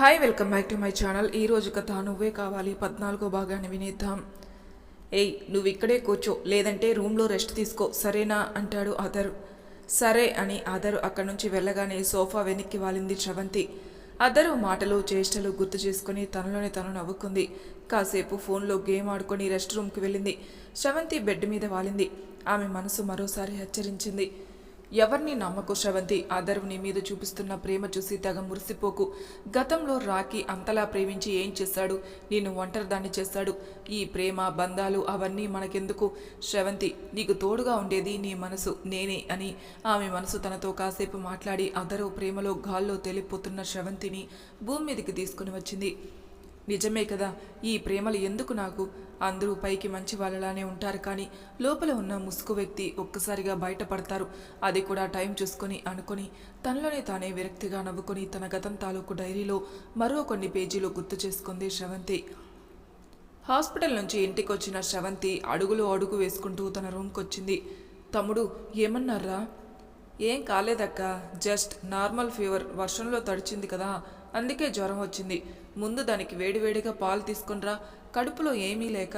Hi welcome back to my channel ఈ రోజు కథ నువ్వే కావాలి. పద్నాలుగో భాగాన్ని వినేద్దాం. ఏయ్ నువ్వు ఇక్కడే కూర్చో. లేదంటే రూమ్లో రెస్ట్ తీసుకో. సరేనా? అంటాడు అదర్ సరే అని అదరు అక్కడి నుంచి వెళ్ళగానే సోఫా వెనక్కి వాలింది శ్రవంతి. అద్దరు మాటలు చేష్టలు గుర్తు చేసుకుని తనలోనే తను నవ్వుకుంది. కాసేపు ఫోన్లో గేమ్ ఆడుకొని రెస్ట్ రూమ్కి వెళ్ళింది. శ్రవంతి బెడ్ మీద వాలింది. ఆమె మనసు మరోసారి హెచ్చరించింది. ఎవరిని నమ్మకు శ్రవంతి ఆదర్వ్ నీ మీద చూపిస్తున్న ప్రేమ చూసి తెగ మురిసిపోకు. గతంలో రాకి అంతలా ప్రేమించి ఏం చేశాడు? నేను ఒంటరిదాన్ని చేశాడు. ఈ ప్రేమ బంధాలు అవన్నీ మనకెందుకు? శ్రవంతి నీకు తోడుగా ఉండేది నీ మనసు నేనే అని ఆమె మనసు తనతో కాసేపు మాట్లాడి అదరు ప్రేమలో గాల్లో తేలిపోతున్న శ్రవంతిని భూమి మీదకి తీసుకుని వచ్చింది. నిజమే కదా ఈ ప్రేమలు ఎందుకు నాకు? అందరూ పైకి మంచి వాళ్ళలానే ఉంటారు కానీ లోపల ఉన్న ముసుగు వ్యక్తి ఒక్కసారిగా బయటపడతారు. అది కూడా టైం చూసుకొని అనుకొని తనలోనే తానే విరక్తిగా నవ్వుకొని తన గతం తాలూకు డైరీలో మరో కొన్ని పేజీలు గుర్తు చేసుకుంది శ్రవంతి. హాస్పిటల్ నుంచి ఇంటికి వచ్చిన శ్రవంతి అడుగులు అడుగు వేసుకుంటూ తన రూమ్కి వచ్చింది తమ్ముడు ఏమన్నారా? ఏం కాలేదక్క జస్ట్ నార్మల్ ఫీవర్ వర్షంలో తడిచింది కదా. అందుకే జ్వరం వచ్చింది. ముందు దానికి వేడివేడిగా పాలు తీసుకునిరా కడుపులో ఏమీ లేక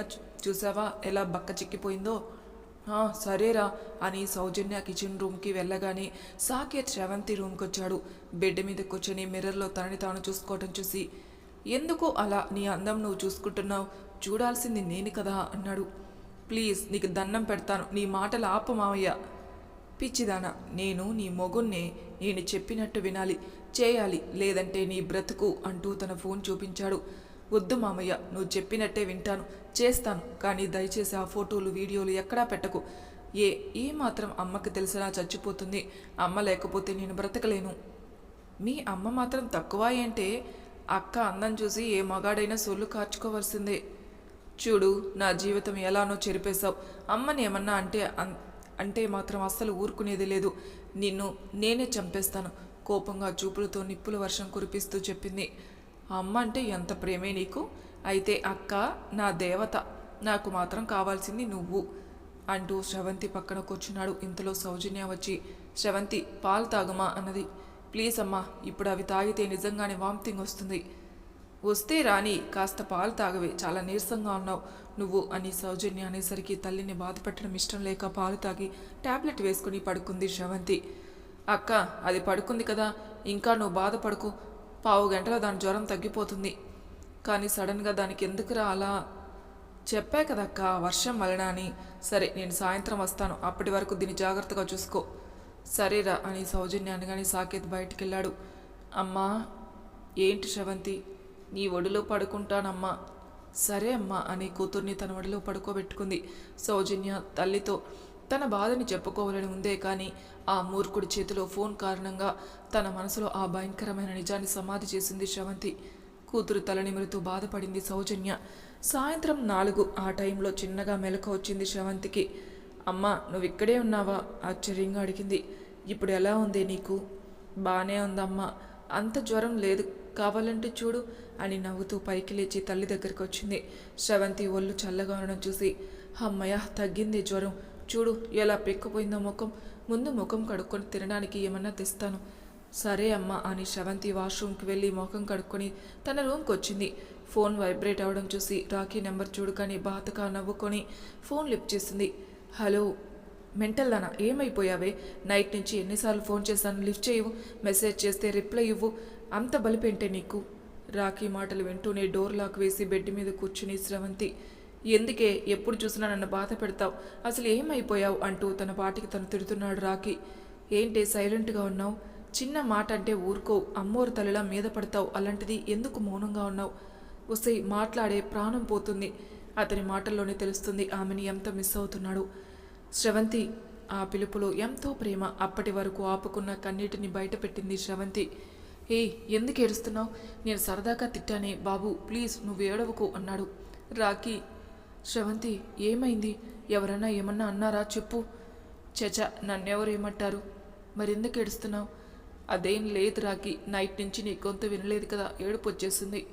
చూసావా ఎలా బక్క చిక్కిపోయిందో? సరేరా అని సౌజన్య కిచెన్ రూమ్కి వెళ్ళగానే సాకేత్ శ్రవంతి రూమ్కి వచ్చాడు బెడ్ మీద కూర్చొని మిర్రర్లో తనని తాను చూసుకోవటం చూసి ఎందుకు అలా నీ అందం నువ్వు చూసుకుంటున్నావు? చూడాల్సింది నేను కదా అన్నాడు. ప్లీజ్ నీకు దండం పెడతాను. నీ మాటలు ఆపు మావయ్య. పిచ్చిదానా నేను నీ మొగున్నే నేను చెప్పినట్టు వినాలి చేయాలి లేదంటే నీ బ్రతుకు అంటూ తన ఫోన్ చూపించాడు. వద్దు మామయ్య నువ్వు చెప్పినట్టే వింటాను చేస్తాను కానీ దయచేసి ఆ ఫోటోలు వీడియోలు ఎక్కడా పెట్టకు. ఏ ఏ మాత్రం అమ్మకి తెలిసినా చచ్చిపోతుంది అమ్మ లేకపోతే నేను బ్రతకలేను. మీ అమ్మ మాత్రం తక్కువ ఏంటే? అక్క అందం చూసి ఏ మగాడైనా సొల్లు కార్చుకోవాల్సిందే. చూడు నా జీవితం ఎలానో చెరిపేశావు. అమ్మని ఏమన్నా అంటే అంటే మాత్రం అస్సలు ఊరుకునేది లేదు. నిన్ను నేనే చంపేస్తాను. కోపంగా చూపులతో నిప్పుల వర్షం కురిపిస్తూ చెప్పింది. అమ్మ అంటే ఎంత ప్రేమే నీకు? అయితే అక్క నా దేవత నాకు మాత్రం కావాల్సింది నువ్వు అంటూ శ్రవంతి పక్కన కూర్చున్నాడు. ఇంతలో సౌజన్య వచ్చి శ్రవంతి పాలు తాగమా? అన్నది. ప్లీజ్ అమ్మా ఇప్పుడు అవి తాగితే నిజంగానే వామితింగ్ వస్తుంది. వస్తే రాని కాస్త పాలు తాగవే. చాలా నీరసంగా ఉన్నావు. నువ్వు అని సౌజన్య అనేసరికి తల్లిని బాధ పెట్టడం ఇష్టం లేక పాలు తాగి టాబ్లెట్ వేసుకుని పడుకుంది శ్రవంతి అక్క అది పడుకుంది కదా. ఇంకా నువ్వు బాధపడుకు. పావు గంటలో దాని జ్వరం తగ్గిపోతుంది. కానీ సడన్గా దానికి ఎందుకురా అలా? చెప్పా కదక్క వర్షం వలన అని. సరే నేను సాయంత్రం వస్తాను. అప్పటి వరకు దీన్ని జాగ్రత్తగా చూసుకో. సరేరా అని సౌజన్య అనగానే సాకేత్ బయటికి వెళ్ళాడు అమ్మా ఏంటి శ్రవంతి నీ ఒడిలో పడుకుంటానమ్మా. సరే అమ్మా అని కూతుర్ని తన ఒడిలో పడుకోబెట్టుకుంది సౌజన్య తల్లితో. తన బాధని చెప్పుకోవాలని ఉందే కానీ ఆ మూర్ఖుడి చేతిలో ఫోన్ కారణంగా తన మనసులో ఆ భయంకరమైన నిజాన్ని సమాధి చేసింది శ్రవంతి. కూతురు తలనిమురుతూ బాధపడింది సౌజన్య. సాయంత్రం నాలుగు ఆ టైంలో చిన్నగా మెలకు వచ్చింది శ్రవంతికి. అమ్మా నువ్వు ఇక్కడే ఉన్నావా? ఆశ్చర్యంగా అడిగింది. ఇప్పుడు ఎలా ఉంది నీకు? బాగానే ఉందమ్మా. అంత జ్వరం లేదు కావాలంటే చూడు అని నవ్వుతూ పైకి లేచి తల్లి దగ్గరికి వచ్చింది. శ్రవంతి ఒళ్ళు చల్లగా ఉండడం చూసి అమ్మయ్య తగ్గింది జ్వరం. చూడు ఎలా పెక్కుపోయిందో ముఖం. ముందు ముఖం కడుక్కొని తినడానికి ఏమన్నా తెస్తాను. సరే అమ్మా అని శ్రవంతి వాష్రూమ్కి వెళ్ళి ముఖం కడుక్కొని తన రూమ్కి వచ్చింది. ఫోన్ వైబ్రేట్ అవడం చూసి రాఖీ నెంబర్ చూడగానే బాధగా నవ్వుకొని ఫోన్ లిఫ్ట్ చేసింది. హలో మెంటల్ దానా? ఏమైపోయావే? నైట్ నుంచి ఎన్నిసార్లు ఫోన్ చేశాను. లిఫ్ట్ చేయవు. మెసేజ్ చేస్తే రిప్లై ఇవ్వు. అంత బలిపేంటే నీకు? రాఖీ మాటలు వింటూనే డోర్ లాక్ వేసి బెడ్ మీద కూర్చుని స్రవంతి ఎందుకే? ఎప్పుడు చూసినా నన్ను బాధ పెడతావు. అసలు ఏమైపోయావు అంటూ తన పాటికి తను తిడుతున్నాడు రాఖీ. ఏంటి సైలెంట్గా ఉన్నావు? చిన్న మాట అంటే ఊరుకో. అమ్మోరు తల్లిలా మీద పడతావు. అలాంటిది ఎందుకు మౌనంగా ఉన్నావు? వస్తే మాట్లాడే ప్రాణం పోతుంది. అతని మాటల్లోనే తెలుస్తుంది ఆమెని ఎంత మిస్ అవుతున్నాడు. శ్రవంతి ఆ పిలుపులో ఎంతో ప్రేమ. అప్పటి వరకు ఆపుకున్న కన్నీటిని బయటపెట్టింది శ్రవంతి. ఏయ్ ఎందుకు ఏడుస్తున్నావు? నేను సరదాగా తిట్టానే బాబు ప్లీజ్ నువ్వు ఏడవకు అన్నాడు. రాకీ శ్రవంతి ఏమైంది? ఎవరన్నా ఏమన్నా అన్నారా? చెప్పు. చచ నన్నెవరు ఏమంటారు? మరెందుకు ఏడుస్తున్నావు? అదేం లేదు రాకి నైట్ నుంచి నీ గొంతు వినలేదు కదా ఏడుపు వచ్చేసింది.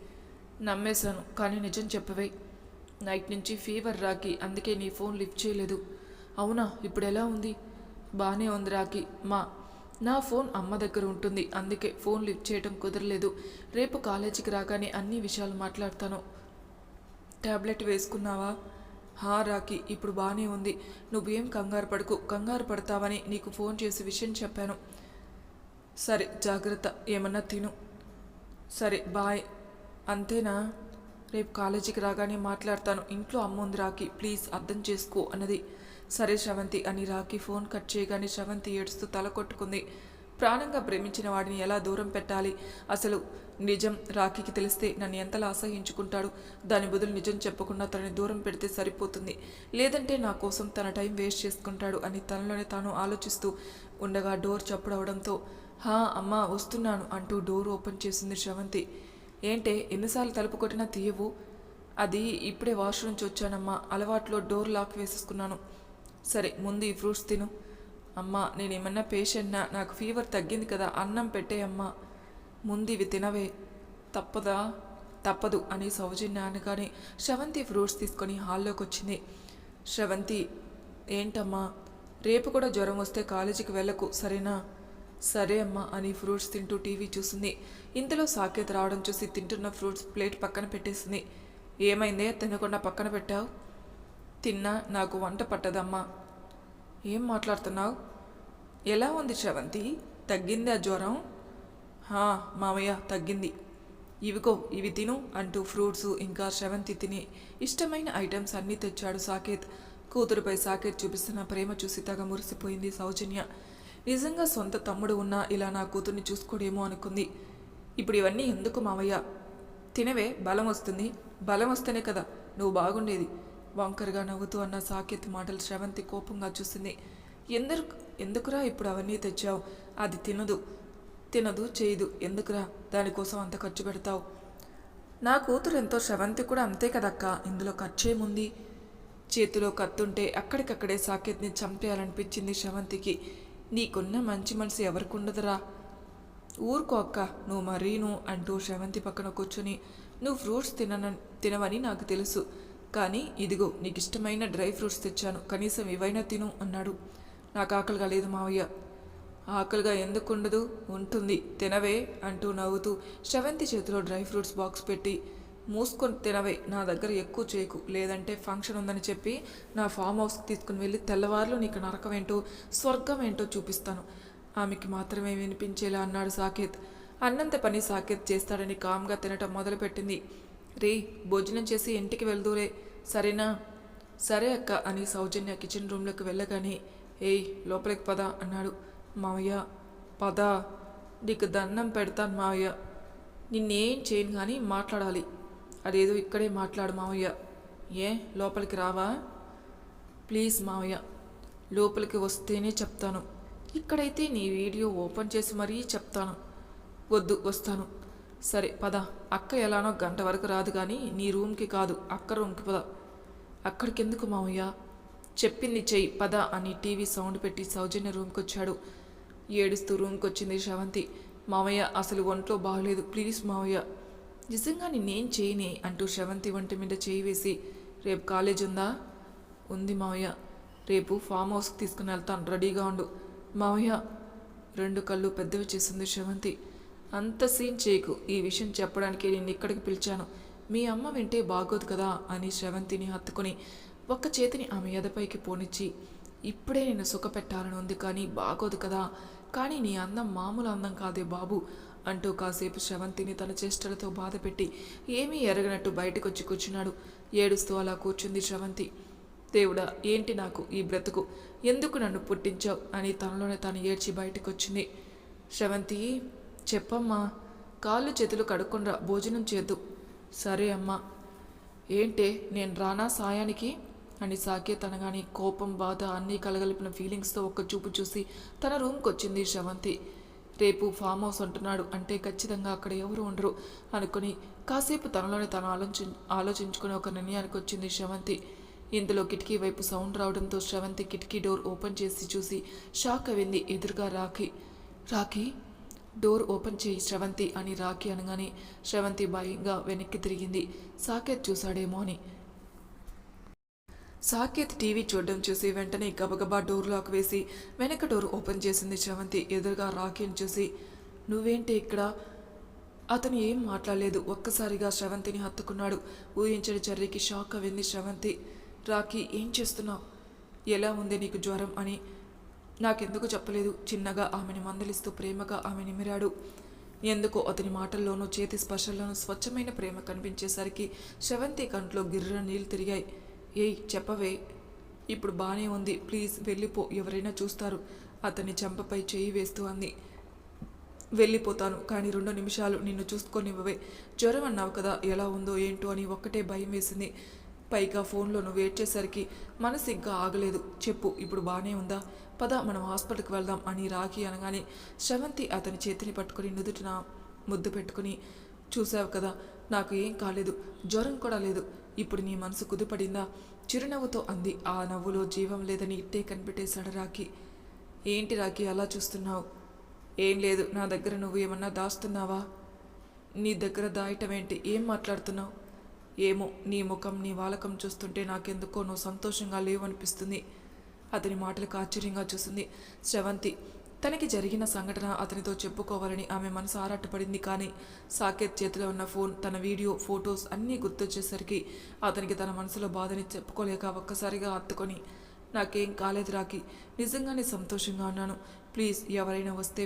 నమ్మేశాను కానీ నిజం చెప్పవే. నైట్ నుంచి ఫీవర్ రాకి అందుకే నీ ఫోన్ లిఫ్ట్ చేయలేదు. అవునా ఇప్పుడు ఎలా ఉంది? బాగానే ఉంది రాకి మా నా ఫోన్ అమ్మ దగ్గర ఉంటుంది. అందుకే ఫోన్ లిఫ్ట్ చేయడం కుదరలేదు. రేపు కాలేజీకి రాగానే అన్ని విషయాలు మాట్లాడతాను. ట్యాబ్లెట్ వేసుకున్నావా? హా రాకి ఇప్పుడు బాగానే ఉంది. నువ్వేం కంగారు పడకు. కంగారు పడతావని నీకు ఫోన్ చేసి విషయం చెప్పాను. సరే జాగ్రత్త. ఏమన్నా తిను. సరే బాయ్. అంతేనా? రేపు కాలేజీకి రాగానే మాట్లాడతాను. ఇంట్లో అమ్మ ఉంది రాకి ప్లీజ్ అర్థం చేసుకో అన్నది. సరే శ్రవంతి అని రాకి ఫోన్ కట్ చేయగానే శ్రవంతి ఏడుస్తూ తల కొట్టుకుంది. ప్రాణంగా ప్రేమించిన వాడిని ఎలా దూరం పెట్టాలి? అసలు నిజం రాఖీకి తెలిస్తే నన్ను ఎంతలా అసహించుకుంటాడు? దాని బదులు నిజం చెప్పకుండా తనని దూరం పెడితే సరిపోతుంది. లేదంటే నా కోసం తన టైం వేస్ట్ చేసుకుంటాడు అని తనలోనే తాను ఆలోచిస్తూ ఉండగా డోర్ చప్పుడవడంతో హా అమ్మా వస్తున్నాను అంటూ డోర్ ఓపెన్ చేసింది శ్రవంతి. ఏంటే ఎన్నిసార్లు తలుపు కొట్టినా తీయవు? అది ఇప్పుడే వాష్రూమ్ నుంచి వచ్చానమ్మా. అలవాట్లో డోర్ లాక్ వేసేసుకున్నాను. సరే ముందు ఈ ఫ్రూట్స్ తిను. అమ్మా నేనేమన్నా పేషెంట్నా? నాకు ఫీవర్ తగ్గింది కదా అన్నం పెట్టేయమ్మా ముందు ఇవి తినవే. తప్పదా? తప్పదు అని సౌజన్య అనగానే శ్రవంతి ఫ్రూట్స్ తీసుకొని హాల్లోకి వచ్చింది శ్రవంతి ఏంటమ్మా? రేపు కూడా జ్వరం వస్తే కాలేజీకి వెళ్ళకు సరేనా? సరే అమ్మా అని ఫ్రూట్స్ తింటూ టీవీ చూసింది. ఇంతలో సాకేత్ రావడం చూసి తింటున్న ఫ్రూట్స్ ప్లేట్ పక్కన పెట్టేసింది. ఏమైందే? తినకుండా పక్కన పెట్టావు? తిన్నా నాకు వంట పట్టదమ్మా. ఏం మాట్లాడుతున్నావు? ఎలా ఉంది శ్రవంతి? తగ్గిందా జ్వరం? హా మామయ్య తగ్గింది. ఇవిగో ఇవి తిను అంటూ ఫ్రూట్స్ ఇంకా శ్రవంతి తిని ఇష్టమైన ఐటమ్స్ అన్నీ తెచ్చాడు సాకేత్. కూతురుపై సాకేత్ చూపిస్తున్న ప్రేమ చూసి తగ మురిసిపోయింది సౌజన్య. నిజంగా సొంత తమ్ముడు ఉన్నా ఇలా నా కూతుర్ని చూసుకోడేమో అనుకుంది. ఇప్పుడు ఇవన్నీ ఎందుకు మామయ్య? తినవే బలం వస్తుంది. బలం వస్తేనే కదా నువ్వు బాగుండేది. వంకరగా నవ్వుతూ అన్న సాకేత్ మాటలు శ్రవంతి కోపంగా చూసింది. ఎందుకు ఎందుకురా ఇప్పుడు అవన్నీ తెచ్చావు? అది తినదు. తినదు చేయదు. ఎందుకురా? దానికోసం అంత ఖర్చు పెడతావు? నా కూతురు ఎంతో శ్రవంతి కూడా అంతే కదక్క? ఇందులో ఖర్చేముంది చేతిలో కత్తుంటే అక్కడికక్కడే సాకేత్ని చంపేయాలనిపించింది శ్రవంతికి. నీకున్న మంచి మనసు ఎవరికి ఉండదురా ఊరుకో అక్క. నువ్వు మరీను అంటూ శ్రవంతి పక్కన కూర్చొని నువ్వు ఫ్రూట్స్ తినన తినవని నాకు తెలుసు. కానీ ఇదిగో నీకు ఇష్టమైన డ్రై ఫ్రూట్స్ తెచ్చాను. కనీసం ఇవైనా తిను అన్నాడు. నాకు ఆకలిగా లేదు మావయ్య. ఆకలిగా ఎందుకు ఉండదు ఉంటుంది. తినవే అంటూ నవ్వుతూ శ్రవంతి చేతిలో డ్రై ఫ్రూట్స్ బాక్స్ పెట్టి మూసుకొని తినవే నా దగ్గర ఎక్కువ చేయకు. లేదంటే ఫంక్షన్ ఉందని చెప్పి నా ఫామ్ హౌస్కి తీసుకుని వెళ్ళి తెల్లవారులు నీకు నరకం ఏంటో స్వర్గం ఏంటో చూపిస్తాను. ఆమెకి మాత్రమే వినిపించేలా అన్నాడు సాకేత్. అన్నంత పని సాకేత్ చేస్తాడని కామ్గా తినటం మొదలుపెట్టింది. రే భోజనం చేసి ఇంటికి వెళ్దూరే సరేనా? సరే అక్క అని సౌజన్య కిచెన్ రూమ్లోకి వెళ్ళగానే ఏయ్ లోపలికి పద అన్నాడు మావయ్య. పద. నీకు దండం పెడతాను మావయ్య. నిన్నేం చేయను కానీ మాట్లాడాలి. అదేదో ఇక్కడే మాట్లాడు మావయ్య. ఏ లోపలికి రావా? ప్లీజ్ మావయ్య లోపలికి వస్తేనే చెప్తాను. ఇక్కడైతే నీ వీడియో ఓపెన్ చేసి మరీ చెప్తాను. వద్దు వస్తాను. సరే పద. అక్క ఎలానో గంట వరకు రాదు కానీ నీ రూమ్కి కాదు అక్క రూమ్కి పద. అక్కడికెందుకు మామయ్య మావయ్య? చెప్పింది చెయ్యి పద అని టీవీ సౌండ్ పెట్టి సౌజన్య రూమ్కి వచ్చాడు ఏడుస్తూ రూమ్కి వచ్చింది శవంతి. మావయ్య అసలు ఒంట్లో బాగలేదు. ప్లీజ్ మావయ్య. నిజంగా నేనేం చేయనే? అంటూ శవంతి వంటి మీద చేయి వేసి రేపు కాలేజ్ ఉందా? ఉంది మావయ్య. రేపు ఫామ్ హౌస్కి తీసుకుని వెళ్తాను. రెడీగా ఉండు. మావయ్య రెండు కళ్ళు పెద్దవి చేసింది శవంతి. అంత సీన్ చేయకు. ఈ విషయం చెప్పడానికి నేను ఇక్కడికి పిలిచాను. మీ అమ్మ వింటే బాగోదు కదా అని శ్రవంతిని హత్తుకొని ఒక్క చేతిని ఆమె ఎదపైకి పోనిచ్చి ఇప్పుడే నేను సుఖపెట్టాలని ఉంది కానీ బాగోదు కదా. కానీ నీ అందం మామూలు అందం కాదే బాబు అంటూ కాసేపు శ్రవంతిని తన చేష్టలతో బాధపెట్టి ఏమీ ఎరగనట్టు బయటకొచ్చి కూర్చున్నాడు. ఏడుస్తూ అలా కూర్చుంది శ్రవంతి. దేవుడా ఏంటి నాకు ఈ బ్రతుకు? ఎందుకు నన్ను పుట్టించావు? అని తనలోనే తాను ఏడ్చి బయటకొచ్చింది. శ్రవంతి చెప్పమ్మా కాళ్ళు చేతులు కడుక్కుండా భోజనం చేద్దు. సరే అమ్మా. ఏంటే నేను రానా సాయానికి? అని సాకేత్ అనగానే కోపం బాధ అన్నీ కలగలిపిన ఫీలింగ్స్తో ఒక్క చూపు చూసి తన రూమ్కి వచ్చింది శ్రవంతి. రేపు ఫామ్ హౌస్ అంటున్నాడు అంటే ఖచ్చితంగా అక్కడ ఎవరు ఉండరు అనుకుని కాసేపు తనలోనే తను ఆలోచి ఆలోచించుకుని ఒక నిర్ణయానికి వచ్చింది శవంతి ఇందులో కిటికీ వైపు సౌండ్ రావడంతో శ్రవంతి కిటికీ డోర్ ఓపెన్ చేసి చూసి షాక్ అయింది ఎదురుగా రాఖీ. రాఖీ? డోర్ ఓపెన్ చేయి శ్రవంతి అని రాఖీ అనగానే శ్రవంతి భయంగా వెనక్కి తిరిగింది. సాకేత్ చూశాడేమో అని. సాకేత్ టీవీ చూడడం చూసి వెంటనే గబగబా డోర్ లాక్ వేసి వెనక డోర్ ఓపెన్ చేసింది శ్రవంతి. ఎదురుగా రాఖీని చూసి నువ్వేంటి ఇక్కడ? అతను ఏం మాట్లాడలేదు. ఒక్కసారిగా శ్రవంతిని హత్తుకున్నాడు. ఊహించని చర్యకి షాక్ అవింది శ్రవంతి. రాఖీ ఏం చేస్తున్నావు? ఎలా ఉంది నీకు జ్వరం? అని నాకెందుకు చెప్పలేదు? చిన్నగా ఆమెని మందలిస్తూ ప్రేమగా ఆమె నిమిరాడు. ఎందుకో అతని మాటల్లోనూ చేతి స్పర్శల్లోనూ స్వచ్ఛమైన ప్రేమ కనిపించేసరికి శవంతి కంట్లో గిర్ర నీళ్ళు తిరిగాయి. ఏయ్ చెప్పవే. ఇప్పుడు బానే ఉంది. ప్లీజ్ వెళ్ళిపో. ఎవరైనా చూస్తారు. అతని చెంపపై చేయి వేస్తూ అంది. వెళ్ళిపోతాను కానీ రెండు నిమిషాలు నిన్ను చూసుకొనివ్వవే. జ్వరం అన్నావు కదా ఎలా ఉందో ఏంటో అని ఒక్కటే భయం వేసింది. పైగా ఫోన్లో నువ్వు ఏడ్చేసరికి మనసు ఇంకా ఆగలేదు. చెప్పు ఇప్పుడు బాగానే ఉందా? పద మనం హాస్పిటల్కి వెళ్దాం అని రాఖీ అనగానే శ్రవంతి అతని చేతిని పట్టుకొని నుదుటిన ముద్దు పెట్టుకుని చూసావు కదా నాకు ఏం కాలేదు జ్వరం కూడా లేదు ఇప్పుడు నీ మనసు కుదుపడిందా? చిరునవ్వుతో అంది. ఆ నవ్వులో జీవం లేదని ఇట్టే కనిపెట్టేశాడు రాఖీ. ఏంటి రాఖీ అలా చూస్తున్నావు? ఏం లేదు నా దగ్గర నువ్వు ఏమన్నా దాస్తున్నావా? నీ దగ్గర దాయటం ఏంటి? ఏం మాట్లాడుతున్నావు? ఏమో నీ ముఖం నీ వాలకం చూస్తుంటే నాకెందుకో నువ్వు సంతోషంగా లేవనిపిస్తుంది. అతని మాటలకు ఆశ్చర్యంగా చూసింది శ్రవంతి. తనకి జరిగిన సంఘటన అతనితో చెప్పుకోవాలని ఆమె మనసు ఆరాటపడింది కానీ సాకేత్ చేతిలో ఉన్న ఫోన్ తన వీడియో ఫొటోస్ అన్నీ గుర్తొచ్చేసరికి అతనికి తన మనసులో బాధని చెప్పుకోలేక ఒక్కసారిగా అత్తుకొని నాకేం కాలేదు రాకి నిజంగానే సంతోషంగా ఉన్నాను. ప్లీజ్ ఎవరైనా వస్తే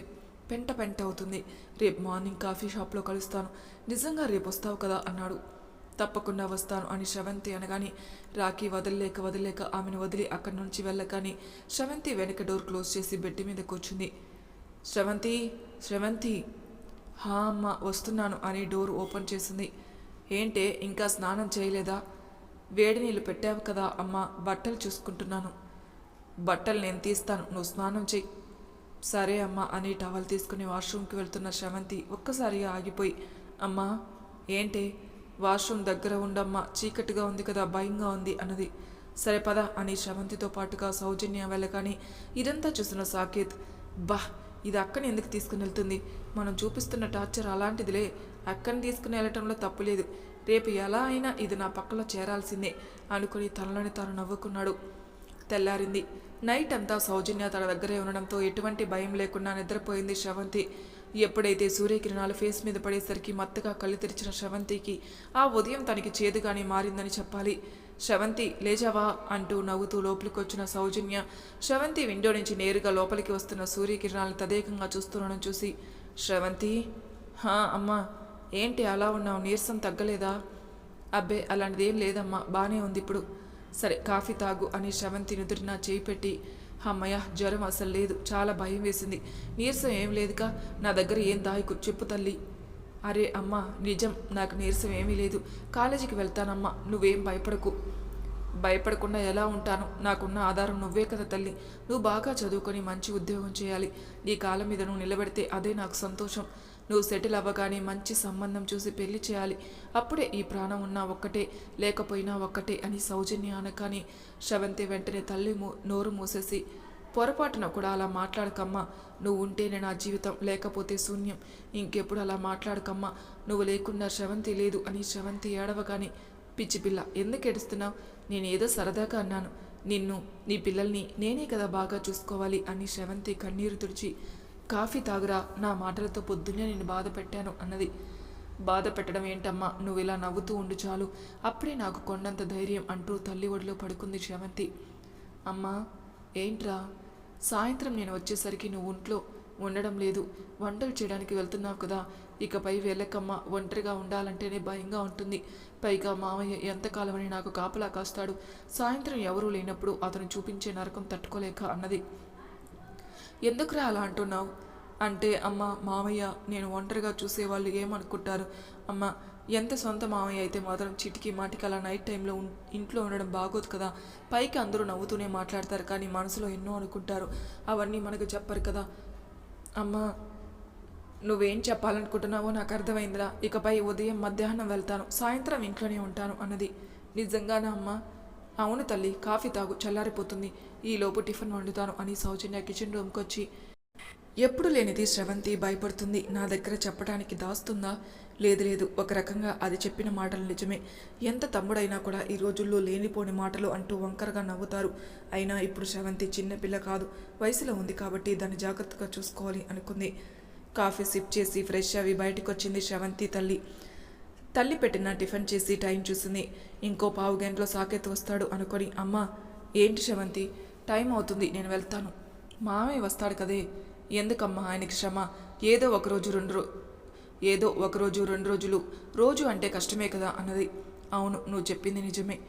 పెంట పెంట అవుతుంది. రేపు మార్నింగ్ కాఫీ షాప్లో కలుస్తాను. నిజంగా రేపు వస్తావు కదా అన్నాడు. తప్పకుండా వస్తాను అని శ్రవంతి అనగాని రాఖీ వదలలేక వదలలేక ఆమెను వదిలి అక్కడి నుంచి వెళ్ళకని శ్రవంతి వెనక డోర్ క్లోజ్ చేసి బెడ్ మీద కూర్చుంది. శ్రవంతి శ్రవంతి. హా అమ్మ వస్తున్నాను అని డోర్ ఓపెన్ చేసింది. ఏంటే ఇంకా స్నానం చేయలేదా? వేడి నీళ్ళు పెట్టావు కదా అమ్మ బట్టలు చూసుకుంటున్నాను. బట్టలు నేను తీస్తాను నువ్వు స్నానం చెయ్యి సరే అమ్మా అని టవల్ తీసుకుని వాష్రూమ్కి వెళ్తున్న శ్రవంతి ఒక్కసారిగా ఆగిపోయి అమ్మా ఏంటే? వాష్రూమ్ దగ్గర ఉండమ్మా చీకటిగా ఉంది కదా భయంగా ఉంది అన్నది. సరే పద అని శ్రవంతితో పాటుగా సౌజన్య వెళ్ళగాని ఇదంతా చూసిన సాకేత్ బా ఇది అక్కని ఎందుకు తీసుకుని వెళ్తుంది? మనం చూపిస్తున్న టార్చర్ అలాంటిదిలే. అక్కని తీసుకుని వెళ్ళటంలో తప్పులేదు రేపు ఎలా అయినా ఇది నా పక్కలో చేరాల్సిందే అనుకుని తనలోని తాను నవ్వుకున్నాడు. తెల్లారింది. నైట్ అంతా సౌజన్య తన దగ్గరే ఉండడంతో ఎటువంటి భయం లేకుండా నిద్రపోయింది శ్రవంతి. ఎప్పుడైతే సూర్యకిరణాలు ఫేస్ మీద పడేసరికి మత్తుగా కళ్ళు తెరిచిన శ్రవంతికి ఆ ఉదయం తనకి చేదుగానే మారిందని చెప్పాలి. శ్రవంతి లేచావా? అంటూ నవ్వుతూ లోపలికి వచ్చిన సౌజన్య శ్రవంతి విండో నుంచి నేరుగా లోపలికి వస్తున్న సూర్యకిరణాలను తదేకంగా చూస్తుండడం చూసి శ్రవంతి హా అమ్మా ఏంటి అలా ఉన్నావు? నీరసం తగ్గలేదా? అబ్బే అలాంటిది ఏం లేదమ్మా బాగానే ఉంది ఇప్పుడు. సరే కాఫీ తాగు అని శ్రవంతి నుదుటిన చేయి పెట్టి అమ్మయ్య జ్వరం అసలు లేదు. చాలా భయం వేసింది. నీరసం ఏం లేదుగా. నా దగ్గర ఏం దాయకు? చెప్పు తల్లి. అరే అమ్మా నిజం. నాకు నీరసం ఏమీ లేదు. కాలేజీకి వెళ్తానమ్మా. నువ్వేం భయపడకు. భయపడకుండా ఎలా ఉంటాను? నాకున్న ఆధారం నువ్వే కదా తల్లి. నువ్వు బాగా చదువుకొని మంచి ఉద్యోగం చేయాలి. నీ కాలం మీద నువ్వు నిలబెడితే అదే నాకు సంతోషం. నువ్వు సెటిల్ అవ్వగానే మంచి సంబంధం చూసి పెళ్ళి చేయాలి. అప్పుడే ఈ ప్రాణం ఉన్నా ఒక్కటే లేకపోయినా ఒక్కటే అని సౌజన్య అనకాని శ్రవంతి వెంటనే తల్లి మూ నోరు మూసేసి పొరపాటున కూడా అలా మాట్లాడకమ్మా. నువ్వు ఉంటేనే నా జీవితం లేకపోతే శూన్యం. ఇంకెప్పుడు అలా మాట్లాడకమ్మా. నువ్వు లేకుండా శ్రవంతి లేదు అని శ్రవంతి ఏడవగానే పిచ్చి పిల్ల ఎందుకు ఏడుస్తున్నావు? నేనేదో సరదాగా అన్నాను. నిన్ను నీ పిల్లల్ని నేనే కదా బాగా చూసుకోవాలి అని శ్రవంతి కన్నీరు తుడిచి కాఫీ తాగురా నా మాటలతో పొద్దున్నే నేను బాధ పెట్టాను అన్నది. బాధ పెట్టడం ఏంటమ్మా నువ్వు ఇలా నవ్వుతూ ఉండు చాలు. అప్పుడే నాకు కొండంత ధైర్యం అంటూ తల్లి ఒడిలో పడుకుంది శ్రవంతి. అమ్మా ఏంట్రా? సాయంత్రం నేను వచ్చేసరికి నువ్వు ఒంట్లో ఉండడం లేదు. వంటలు చేయడానికి వెళ్తున్నావు కదా. ఇకపై వెళ్ళకమ్మ ఒంటరిగా ఉండాలంటేనే భయంగా ఉంటుంది. పైగా మామయ్య ఎంతకాలమని నాకు కాపలా కాస్తాడు. సాయంత్రం ఎవరూ లేనప్పుడు అతను చూపించే నరకం తట్టుకోలేక అన్నది. ఎందుకురా అలా అంటున్నావు? అంటే అమ్మ మామయ్య నేను ఒంటరిగా చూసేవాళ్ళు ఏమనుకుంటారు? అమ్మ ఎంత సొంత మామయ్య అయితే మాత్రం చిటికి మాటికి అలా నైట్ టైంలో ఇంట్లో ఉండడం బాగోదు కదా? పైకి అందరూ నవ్వుతూనే మాట్లాడతారు కానీ మనసులో ఎన్నో అనుకుంటారు. అవన్నీ మనకు చెప్పరు కదా? అమ్మ నువ్వేం చెప్పాలనుకుంటున్నావో నాకు అర్థమైందిరా. ఇకపై ఉదయం మధ్యాహ్నం వెళ్తాను. సాయంత్రం ఇంట్లోనే ఉంటాను అన్నది. నిజంగానా అమ్మ? అవును తల్లి కాఫీ తాగు చల్లారిపోతుంది. ఈలోపు టిఫిన్ వండుతాను అని సౌజన్య కిచెన్ రూమ్కి వచ్చి ఎప్పుడు లేనిది శ్రవంతి భయపడుతుంది. నా దగ్గర చెప్పడానికి దాస్తుందా? లేదు లేదు. ఒక రకంగా అది చెప్పిన మాటలు నిజమే. ఎంత తమ్ముడైనా కూడా ఈ రోజుల్లో లేనిపోని మాటలు అంటూ వంకరగా నవ్వుతారు. అయినా ఇప్పుడు శ్రవంతి చిన్నపిల్ల కాదు. వయసులో ఉంది కాబట్టి దాన్ని జాగ్రత్తగా చూసుకోవాలి అనుకుంది. కాఫీ సిప్ చేసి ఫ్రెష్ అవి బయటకు వచ్చింది శ్రవంతి తల్లి. తల్లి పెట్టిన టిఫిన్ చేసి టైం చూసింది. ఇంకో పావు గంటలో సాకేత్ వస్తాడు అనుకొని అమ్మ ఏంటి శవంతి టైం అవుతుంది నేను వెళ్తాను. మామయ్య వస్తాడు కదే. ఎందుకమ్మా ఆయనకి శ్రమ? ఏదో ఒకరోజు రెండు రో ఏదో ఒకరోజు రెండు రోజులు. రోజు అంటే కష్టమే కదా అన్నది. అవును నువ్వు చెప్పింది నిజమే.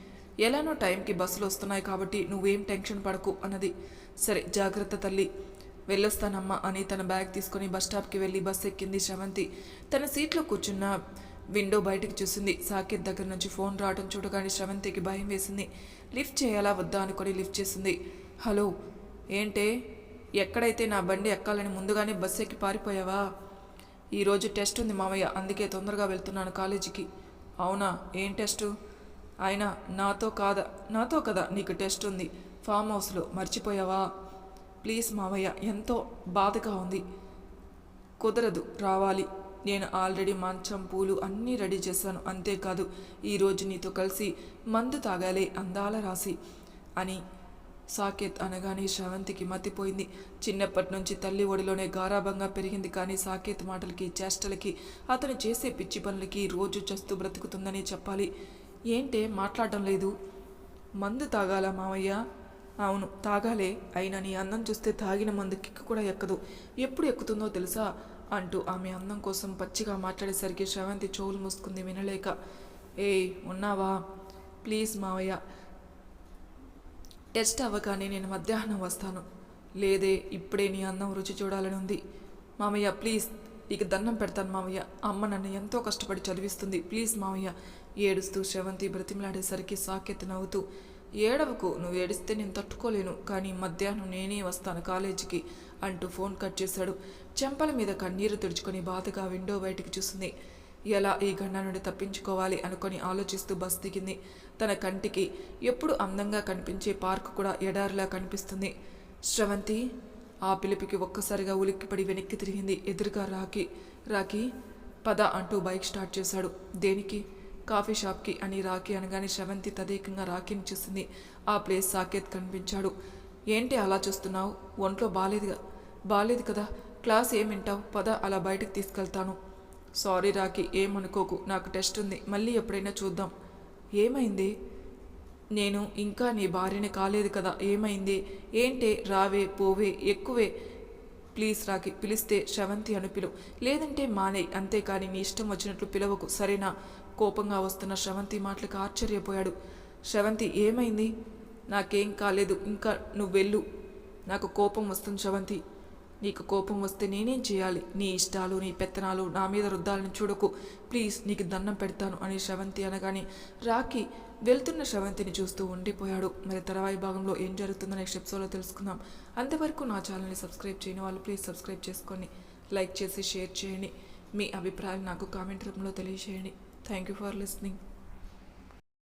ఎలానో టైంకి బస్సులు వస్తున్నాయి కాబట్టి నువ్వేం టెన్షన్ పడకు అన్నది. సరే జాగ్రత్త తల్లి. వెళ్ళొస్తానమ్మా అని తన బ్యాగ్ తీసుకుని బస్ స్టాప్కి వెళ్ళి బస్ ఎక్కింది శ్రవంతి. తన సీట్లో కూర్చున్న విండో బయటికి చూసింది. సాకేత్ దగ్గర నుంచి ఫోన్ రావడం చూడగానే శ్రవంతికి భయం వేసింది. లిఫ్ట్ చేయాలా వద్దా అనుకొని లిఫ్ట్ చేసింది. హలో ఏంటే? ఎక్కడైతే నా బండి ఎక్కాలని ముందుగానే బస్ ఎక్కి పారిపోయావా? ఈరోజు టెస్ట్ ఉంది మామయ్య అందుకే తొందరగా వెళ్తున్నాను కాలేజీకి. అవునా? ఏం టెస్టు? అయినా నాతో కాదా నాతో కదా నీకు టెస్ట్ ఉంది. ఫామ్ హౌస్లో మర్చిపోయావా? ప్లీజ్ మావయ్య ఎంతో బాధగా ఉంది. కుదరదు రావాలి. నేను ఆల్రెడీ మంచం పూలు అన్నీ రెడీ చేశాను. అంతేకాదు ఈరోజు నీతో కలిసి మందు తాగాలే అందాల రాసి అని సాకేత్ అనగానే శ్రవంతికి మతిపోయింది. చిన్నప్పటి నుంచి తల్లి ఒడిలోనే గారాభంగా పెరిగింది కానీ సాకేత్ మాటలకి చేష్టలకి అతను చేసే పిచ్చి పనులకి రోజు చస్తూ బ్రతుకుతుందని చెప్పాలి. ఏంటే మాట్లాడడం లేదు? మందు తాగాలా మావయ్య? అవును తాగాలే. అయినా నీ అందం చూస్తే తాగిన మందు కిక్కు కూడా ఎక్కదు. ఎప్పుడు ఎక్కుతుందో తెలుసా? అంటూ ఆమె అందం కోసం పచ్చిగా మాట్లాడేసరికి శ్రవంతి చెవులు మూసుకుంది వినలేక. ఏయ్ ఉన్నావా? ప్లీజ్ మావయ్య. టెస్ట్ అవ్వగానే నేను మధ్యాహ్నం వస్తాను. లేదే ఇప్పుడే నీ అన్నం రుచి చూడాలని ఉంది. మామయ్య ప్లీజ్ ఇక దండం పెడతాను మామయ్య అమ్మ నన్ను ఎంతో కష్టపడి చదివిస్తుంది. ప్లీజ్ మామయ్య ఏడుస్తూ శ్రవంతి బ్రతిమలాడేసరికి సాకెత్తి నవ్వుతూ ఏడవకు నువ్వు ఏడిస్తే నేను తట్టుకోలేను కానీ మధ్యాహ్నం నేనే వస్తాను కాలేజీకి అంటూ ఫోన్ కట్ చేశాడు. చెంపల మీద కన్నీరు తుడుచుకొని బాధగా విండో బయటికి చూసింది. ఎలా ఈ గండ నుండి తప్పించుకోవాలి అనుకొని ఆలోచిస్తూ బస్ దిగింది. తన కంటికి ఎప్పుడు అందంగా కనిపించే పార్క్ కూడా ఎడారిలా కనిపిస్తుంది. శ్రవంతి ఆ పిలిపికి ఒక్కసారిగా ఉలిక్కిపడి వెనక్కి తిరిగింది. ఎదురుగా రాకి రాకి పద అంటూ బైక్ స్టార్ట్ చేశాడు. దేనికి? కాఫీ షాప్కి అని రాఖీ అనగానే శ్రవంతి తదేకంగా రాఖీని చూసింది. ఆ ప్లేస్ సాకేత్ కనిపించాడు. ఏంటి అలా చూస్తున్నావు? ఒంట్లో బాలేదుగా. బాలేదు కదా. క్లాస్ ఏమింటావు పద అలా బయటకు తీసుకెళ్తాను. సారీ రాఖీ ఏమనుకోకు నాకు టెస్ట్ ఉంది. మళ్ళీ ఎప్పుడైనా చూద్దాం. ఏమైంది? నేను ఇంకా నీ భార్యని కాలేదు కదా. ఏమైంది? ఏంటే? రావే పోవే ఎక్కువే. ప్లీజ్ రాగి పిలిస్తే శవంతి అను పిలు. లేదంటే మానేయ్ అంతేకాని నీ ఇష్టం వచ్చినట్లు పిలవకు. సరేనా? కోపంగా వస్తున్న శ్రవంతి మాటలకు ఆశ్చర్యపోయాడు. శ్రవంతి ఏమైంది? నాకేం కాలేదు. ఇంకా నువ్వు వెళ్ళు నాకు కోపం వస్తుంది శవంతి. నీకు కోపం వస్తే నేనేం చేయాలి? నీ ఇష్టాలు నీ పెత్తనాలు నా మీద రుద్దాలని చూడకు. ప్లీజ్ నీకు దండం పెడతాను అని శ్రవంతి అనగానే రాకి వెళ్తున్న శ్రవంతిని చూస్తూ ఉండిపోయాడు. మరి తర్వాయి భాగంలో ఏం జరుగుతుందో నెక్స్ట్ ఎపిసోడ్లో తెలుసుకుందాం. అంతవరకు నా ఛానల్ని సబ్స్క్రైబ్ చేయని వాళ్ళు ప్లీజ్ సబ్స్క్రైబ్ చేసుకొని లైక్ చేసి షేర్ చేయండి. మీ అభిప్రాయాలు నాకు కామెంట్ రూపంలో తెలియజేయండి. Thank you for listening.